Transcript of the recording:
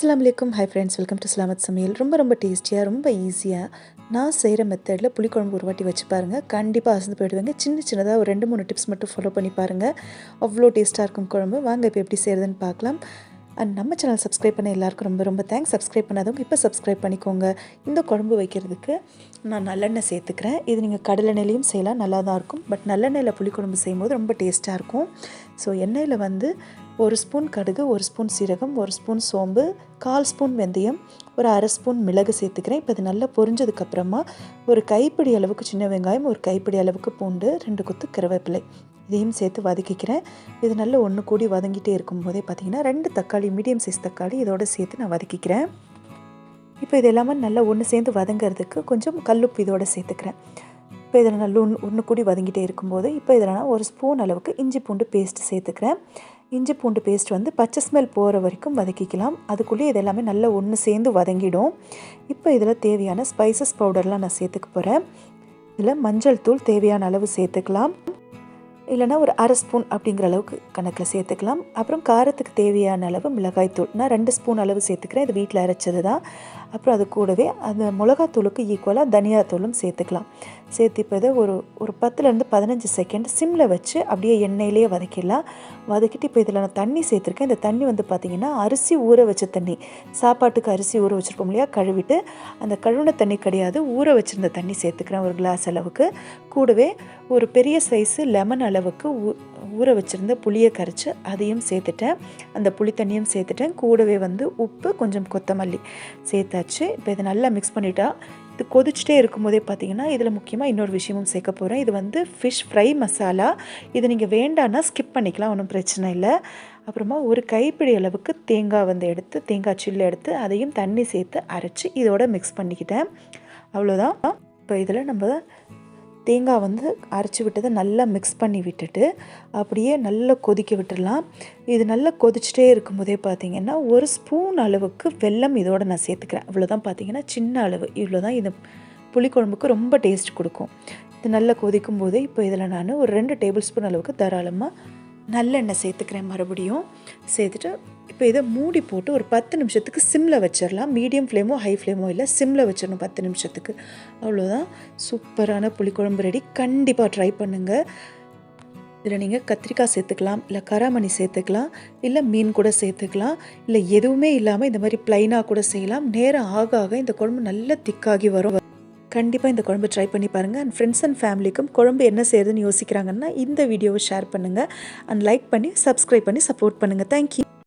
அஸ்லாம் வலைக்கும் hi friends welcome to Slamath சமையல் ரொம்ப ரொம்ப டேஸ்டியாக ரொம்ப ஈஸியாக நான் செய்கிற மெத்தடில் புளிக்குழம்பு ஒரு வாட்டி வச்சு பாருங்கள் கண்டிப்பாக அசந்து போயிடுவாங்க. சின்ன சின்னதாக ஒரு ரெண்டு மூணு டிப்ஸ் மட்டும் ஃபாலோ பண்ணி பாருங்கள் அவ்வளோ டேஸ்ட்டாக இருக்கும் குழம்பு. வாங்க இப்போ எப்படி செய்கிறதுன்னு பார்க்கலாம். அண்ட் நம்ம சேனல் சப்ஸ்கிரைப் பண்ண எல்லாருக்கும் ரொம்ப ரொம்ப தேங்க்ஸ் சப்ஸ்கிரைப் பண்ணாதவங்க இப்போ சப்ஸ்கிரைப் பண்ணிக்கோங்க. இந்த குழம்பு வைக்கிறதுக்கு நான் நல்லெண்ணெய் சேர்த்துக்கிறேன். இது நீங்கள் கடலெண்ணெயிலையும் செய்யலாம் நல்லா தான் இருக்கும். பட் நல்லெண்ணெயில் புளிக்குழம்பு செய்யும்போது ரொம்ப டேஸ்ட்டாக இருக்கும். ஸோ எண்ணெயில் வந்து ஒரு ஸ்பூன் கடுகு ஒரு ஸ்பூன் சீரகம் ஒரு ஸ்பூன் சோம்பு கால் ஸ்பூன் வெந்தயம் ஒரு அரை ஸ்பூன் மிளகு சேர்த்துக்கிறேன். இப்போ அது நல்லா பொரிஞ்சதுக்கப்புறமா ஒரு கைப்பிடி அளவுக்கு சின்ன வெங்காயம் ஒரு கைப்பிடி அளவுக்கு பூண்டு ரெண்டு கொத்து கருவேப்பிலை. இதையும் சேர்த்து வதக்கிக்கிறேன். இது நல்லா ஒன்று கூடி வதங்கிட்டே இருக்கும்போதே பார்த்தீங்கன்னா ரெண்டு தக்காளி மீடியம் சைஸ் தக்காளி இதோடு சேர்த்து நான் வதக்கிக்கிறேன். இப்போ இது எல்லாமே நல்லா ஒன்று சேர்ந்து வதங்கிறதுக்கு கொஞ்சம் கல்லுப்பு இதோட சேர்த்துக்கிறேன். இப்போ இதில் நல்லா ஒன்று ஒன்று கூடி வதங்கிட்டே இருக்கும்போது இப்போ இதில் நான் ஒரு ஸ்பூன் அளவுக்கு இஞ்சி பூண்டு பேஸ்ட் சேர்த்துக்கிறேன். இஞ்சி பூண்டு பேஸ்ட் வந்து பச்சை ஸ்மெல் போகிற வரைக்கும் வதக்கிக்கலாம். அதுக்குள்ளேயே இது எல்லாமே நல்லா ஒன்று சேர்ந்து வதங்கிடும். இப்போ இதில் தேவையான ஸ்பைசஸ் பவுடர்லாம் நான் சேர்த்துக்க போகிறேன் இதில் மஞ்சள் தூள் தேவையான அளவு சேர்த்துக்கலாம். இல்லைனா ஒரு அரை ஸ்பூன் அப்படிங்கிற அளவுக்கு கணக்கில் சேர்த்துக்கலாம். அப்புறம் காரத்துக்கு தேவையான அளவு மிளகாய்த்தூள். நான் ரெண்டு ஸ்பூன் அளவு சேர்த்துக்கிறேன். இது வீட்டில் அரைச்சது தான். அப்புறம் அது கூடவே அந்த மிளகாத்தூளுக்கு ஈக்குவலாக தனியாத்தூளும் சேர்த்துக்கலாம். சேர்த்து இப்போ இதை ஒரு ஒரு பத்துலேருந்து பதினஞ்சு செகண்ட் சிம்மில் வச்சு அப்படியே எண்ணெயிலேயே வதக்கிடலாம். வதக்கிட்டு இப்போ இதில் நான் தண்ணி சேர்த்துருக்கேன். இந்த தண்ணி வந்து பார்த்திங்கன்னா அரிசி ஊற வச்ச தண்ணி. சாப்பாட்டுக்கு அரிசி ஊற வச்சுருப்போம் இல்லையா? கழுவிட்டு அந்த கழுவின தண்ணி கிடையாது. ஊற வச்சுருந்த தண்ணி சேர்த்துக்கிறேன் ஒரு கிளாஸ் அளவுக்கு. கூடவே ஒரு பெரிய சைஸு லெமன் அளவுக்கு ஊ ஊற வச்சுருந்த புளியை கரைச்சி அதையும் சேர்த்துட்டேன். அந்த புளி தண்ணியும் சேர்த்துட்டேன். கூடவே வந்து உப்பு கொஞ்சம் கொத்தமல்லி சேர்த்து சேர்த்தாச்சு இப்போ இதை நல்லா மிக்ஸ் பண்ணிட்டா இது கொதிச்சுட்டே இருக்கும்போதே பார்த்தீங்கன்னா இதில் முக்கியமாக இன்னொரு விஷயமும் சேர்க்க போகிறேன் இது வந்து ஃபிஷ் ஃப்ரை மசாலா இது நீங்கள் வேண்டான்னா ஸ்கிப் பண்ணிக்கலாம் ஒன்றும் பிரச்சனை இல்லை. அப்புறமா ஒரு கைப்பிடி அளவுக்கு தேங்காய் வந்து எடுத்து தேங்காய் சில்லு எடுத்து அதையும் தண்ணி சேர்த்து அரைச்சி இதோட மிக்ஸ் பண்ணிக்கிட்டேன். அவ்வளோதான் இப்போ இதில் நம்ம தேங்காய் வந்து அரைச்சி விட்டதை நல்லா மிக்ஸ் பண்ணி விட்டுட்டு அப்படியே நல்லா கொதிக்க விட்டுடலாம். இது நல்லா கொதிச்சிட்டே இருக்கும்போதே பார்த்திங்கன்னா ஒரு ஸ்பூன் அளவுக்கு வெல்லம் இதோட நான் சேர்த்துக்கிறேன். இவ்வளோதான் பார்த்தீங்கன்னா சின்ன அளவு. இவ்வளோ தான் இது புளிக்குழம்புக்கு ரொம்ப டேஸ்ட் கொடுக்கும். இது நல்லா கொதிக்கும் போது இப்போ இதில் நான் ஒரு ரெண்டு டேபிள் ஸ்பூன் அளவுக்கு தாராளமாக நல்லெண்ணெய் சேர்த்துக்கிறேன் மறுபடியும். சேர்த்துட்டு இப்போ இதை மூடி போட்டு ஒரு பத்து நிமிஷத்துக்கு சிம்மில் வச்சிடலாம் மீடியம் ஃப்ளேமோ ஹை ஃப்ளேமோ இல்லை சிம்மில் வச்சிடணும் பத்து நிமிஷத்துக்கு. அவ்வளோதான் சூப்பரான புளிக்குழம்பு ரெடி. கண்டிப்பாக ட்ரை பண்ணுங்கள் இதில் நீங்கள் கத்திரிக்காய் சேர்த்துக்கலாம் இல்லை கராமணி சேர்த்துக்கலாம் இல்லை மீன் கூட சேர்த்துக்கலாம் இல்லை எதுவுமே இல்லாமல் இந்த மாதிரி ப்ளைனாக கூட செய்யலாம். நேரம் ஆக ஆக இந்த குழம்பு நல்ல திக்காகி வரும். கண்டிப்பாக இந்த குழம்பு ட்ரை பண்ணி பாருங்கள் அண்ட் ஃப்ரெண்ட்ஸ் அண்ட் ஃபேமிலிக்கும் குழம்பு என்ன செய்யுதுன்னு யோசிக்கிறாங்கன்னா இந்த வீடியோவை ஷேர் பண்ணுங்கள் அண்ட் லைக் பண்ணி சப்ஸ்கிரைப் பண்ணி சப்போர்ட் பண்ணுங்கள் தேங்க்யூ